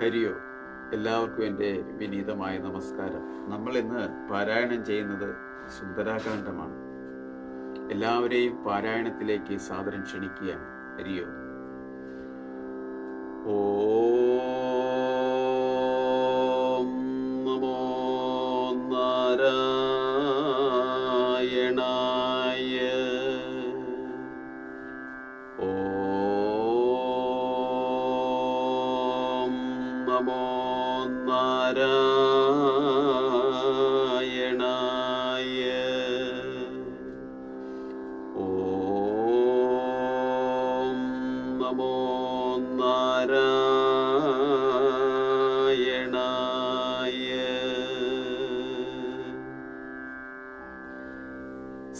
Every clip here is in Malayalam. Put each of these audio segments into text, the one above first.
ഹരിയോ എല്ലാവർക്കും എന്റെ വിനീതമായ നമസ്കാരം. നമ്മൾ ഇന്ന് പാരായണം ചെയ്യുന്നത് സുന്ദരാകാന്ഡമാണ് എല്ലാവരെയും പാരായണത്തിലേക്ക് സാദരം ക്ഷണിക്കുകയാണ് ഹരിയോ. ഓം നമോ നാരായണായ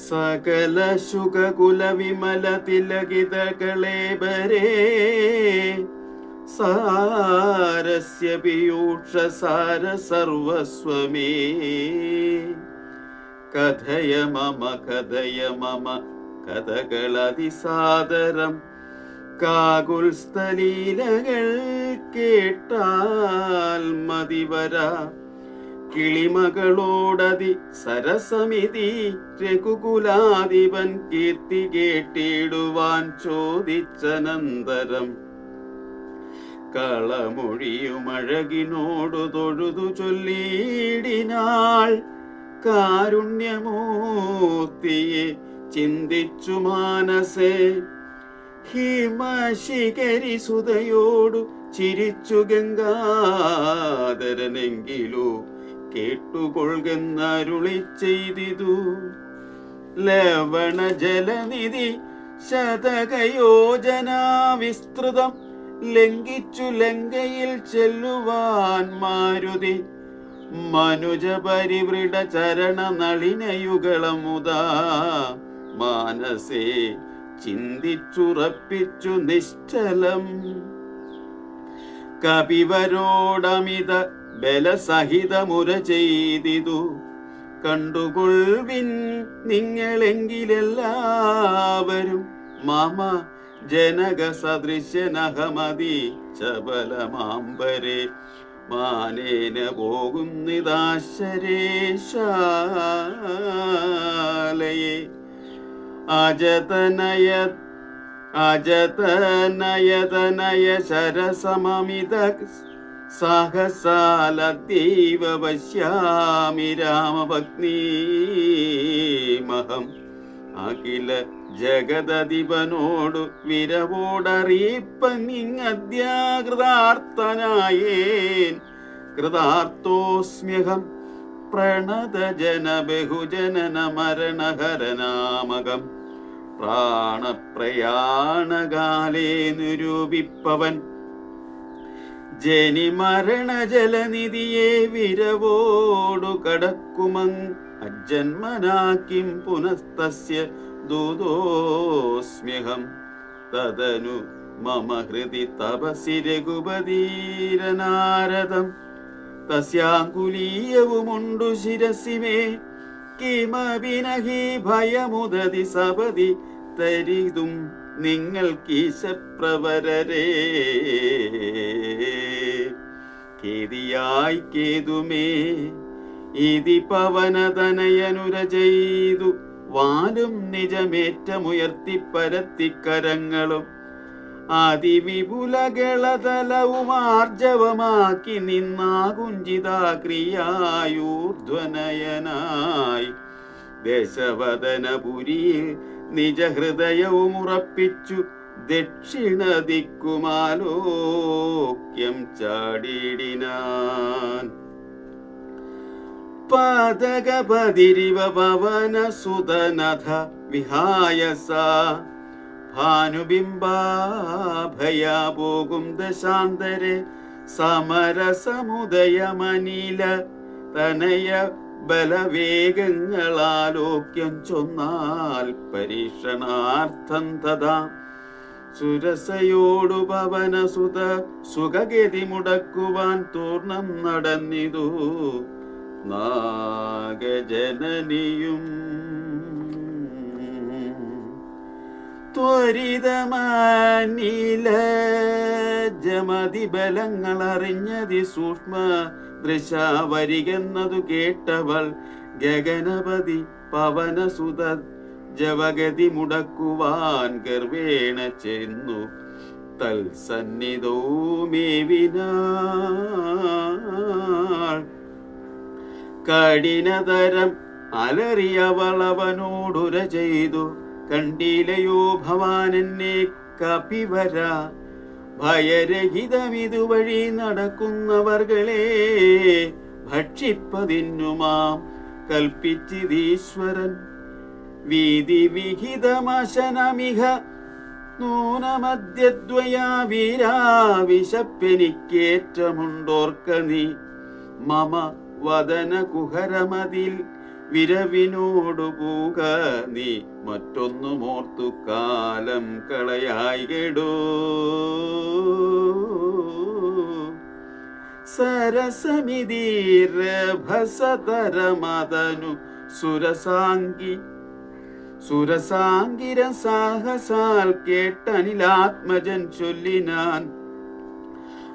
സകല ശുഖകുലവിമല തിലകിതകളേബരേ സാരസ്യ പീയൂഷ സാര സർവസ്വമേ കഥയ മമ കഥയ മമ കഥകളതിസാദരം കാകുൽസ്ഥലീലകൾ കേട്ടാൽ മതിവരാ കിളിമകളോടതി സരസമിതി രഘുകുലാധിപൻ കീർത്തി കേട്ടിടുവാൻ ചോദിച്ചനന്തരം. കളമൊഴിയുമഴകിനോടു തൊഴുതു ചൊല്ലിയിടിനാൾ കാരുണ്യമൂർത്തിയെ ചിന്തിച്ചു മാനസേ. ഹിമശിഖരി സുതയോടു ചിരിച്ചു ഗംഗാധരനെങ്കിലോ കേട്ടുകൊള്ളുന്നരുളി ചെയ്തിതു ലവണ ജലനിധി ശതകയോജനാ വിസ്തൃതം ലംഘിച്ചു ലങ്കയിൽ ചെല്ലുവാൻ മാരുതി. മനുജ പരിവൃട ചരണ നളിനയുകളമുദാ മാനസേ ചിന്തിച്ചുറപ്പിച്ചു നിശ്ചലം. കപിവരോടമിത ബലസഹിതമുര ചെയ്തിതു. കണ്ടുകൊൾവിൻ നിങ്ങളെങ്കിലെല്ലാവരും മാമ ജനക സദൃശനഹമതി ചബലമാംബരെ മാനേന പോകുന്നിതാശരേശാലയെ. അജതനയ അജതനയതനയ ശരസമമിത സാഹസാലദൈവ പശ്യാമി രാമഭഗ്നീമഹം അഖില ജഗദധിപനോടു വിരവോടറിയിപ്പ നിങ്ങദ്യാകൃതാർത്ഥനായേൻ കൃതാർത്ഥോസ്മ്യഹം പ്രണതജന ബഹുജനന മരണഹരനാമകം പ്രാണപ്രയാണകാലേ നിരൂപിപ്പവൻ. ജനിമരണ ജലനിധിയെ വിരവോടു കടക്കുമങ് അജന്മനാക്കിം പുനസ്തസ്യ ദൂതോസ്മ്യഹം. തദനു മമ ഹൃദി തപസി രഘുപതീരനാരദം. തസ്യാങ്കുലീയവുമുണ്ടു ശിരസിമേ. കിമവിനഹി ഭയമുദതി സപതി തരിതും നിങ്ങൾ കീശപ്രവരരേ. കേതിയായി കേതുമേ ഇതി പവനതനയനുര ചെയ്തു. വാലും നിജമേറ്റമുയർത്തി പരത്തിക്കരങ്ങളും അതിവിപുലകളതലവുമാർജവമാക്കി നിന്നാകുഞ്ചിതാക്രിയായൂർധ്വനയനായി. ദശവദനപുരിയിൽ നിജഹൃദയവും ഉറപ്പിച്ചു ദക്ഷിണ ദിക്കുമാലോക്യം ചാടിയിടിനാൻ. പതകപതിരിവ പവന സുതനഥ വിഹായസ ഭാനുബിംബാഭയാ പോകും ദശാന്തരെ സമരസമുദയമനില തനയ ബലവേഗങ്ങളാലോക്യം ചൊന്നാൽ പരീക്ഷണാർത്ഥം തഥാ. സുരസയോടു പവനസുത സുഖഗതി മുടക്കുവാൻ തൂർണം നടന്നിതു. നാഗജനനിയും ത്വരിതമാനില ജമതി ബലങ്ങൾ അറിഞ്ഞതി സൂക്ഷ്മ ദൃശ വരികെന്നതു കേട്ടവൾ ഗഗനപതി പവനസുത ജവഗതി മുടക്കുവാൻ ഗർവേണ ചെന്നു. തൽസന്നിധോ മേവിനാൾ കഠിനതരം അലറിയവളവനോടുര ചെയ്തു. കണ്ടിലയോ ഭവാനെന്നെ കപിവര. ഭയരഹിതമിതുവഴി നടക്കുന്നവർകളെ ഭക്ഷിപ്പതിന്നുമാം കൽപ്പിച്ചിതീശ്വരൻ. വീതി വിഹിതമശനമിഹ നൂനമദ്യദ്വയാ വീരാ വിശപ്പെനിക്കേറ്റമുണ്ടോർക്ക നീ മമ വദന കുഹരമതിൽ വിരവിനോടു പൂക നീ മറ്റൊന്നുമോർത്തു കാലം കളയായി കെടൂ. സരസമിതീരഭസതരമതനു സുരസാംഗി സുരസാംഗിര സാഹസാൽ കേട്ടനിലാത്മജൻ ചൊല്ലിനാൻ.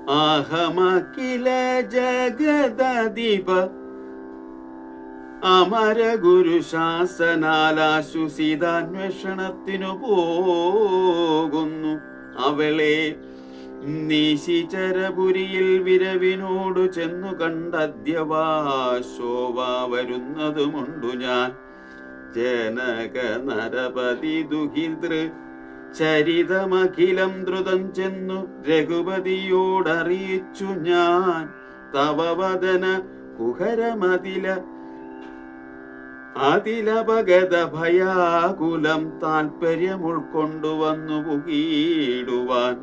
ആഹമഖില ജഗദീപ അമര ഗുരു ശാസനാലാശ്വസിതാന്വേഷണത്തിനു പോകുന്നു. അവളെ നീശിചരപുരിയിൽ വിരവിനോടു ചെന്നു കണ്ടദ്യവാ ശോഭ വരുന്നതുമുണ്ടു ഞാൻ. ജനക നരപതി ദുഹിതൃ ചരിതമഖിലം ദ്രുതം ചെന്നു രഘുപതിയോടറിയിച്ചു ഞാൻ. തവവദന കുഹരമതില അതിലപഗത ഭയാകുലം താൽപര്യമുൾക്കൊണ്ടുവന്നു പുകീടുവാൻ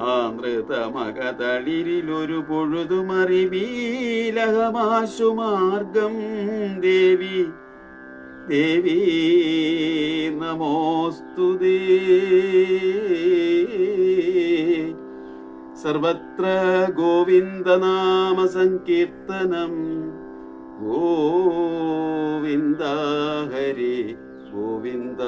ആ നൃതമകതളിരിലൊരു പൊഴുതുമറിവീലഹമാശു മാർഗം ദേവി. ദേവി നമോസ്തുതേ സർവത്ര ഗോവിന്ദനാമ സങ്കീർത്തനം ഗോവിന്ദ ഹരി ഗോവിന്ദ.